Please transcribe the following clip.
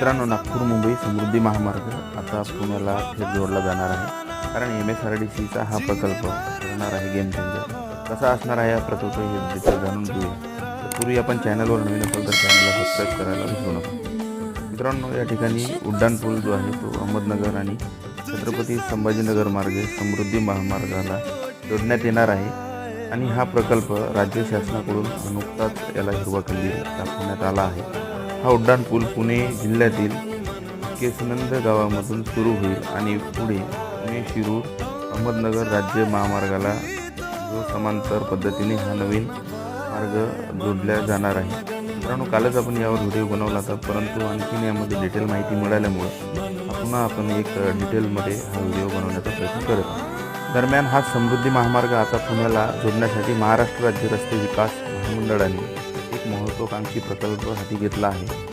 मित्रांनो नागपूर मुंबई समृद्धी महामार्ग आता पुण्याला थेट जोडला जाणार आहे. कारण एम एस आर डी सीचा हा प्रकल्प ठरणार आहे गेम चेंजर कसा असणार आहे हा प्रकल्प हे डिटेल जाणून घेऊया. पूर्वी आपण चॅनलवर नवीन असेल तर चॅनलला सबस्क्राईब करायला विसरू नका. मित्रांनो या ठिकाणी उड्डाणपूल जो आहे तो अहमदनगर आणि छत्रपती संभाजीनगर मार्गे समृद्धी महामार्गाला जोडण्यात येणार आहे. आणि हा प्रकल्प राज्य शासनाकडून नुकताच याला हिरवा कंदील दाखवण्यात आला आहे. हा उड्डाणपूल पुणे जिल्ह्यातील केसनंद गावामधून सुरू होईल आणि पुढे पुणे शिरूर अहमदनगर राज्य महामार्गाला जो समांतर पद्धतीने हा नवीन मार्ग जोडला जाणार आहे. मित्रांनो कालच आपण यावर व्हिडिओ बनवला होता परंतु आणखीन यामध्ये डिटेल माहिती मिळाल्यामुळं पुन्हा आपण एक डिटेलमध्ये हा व्हिडिओ बनवण्याचा प्रयत्न करत आहोत. दरम्यान हा समृद्धी महामार्ग आता पुण्याला जोडण्यासाठी महाराष्ट्र राज्य रस्ते विकास महामंडळाने एक महत्त्वाकांक्षी प्रकल्प हाती घेतला आहे.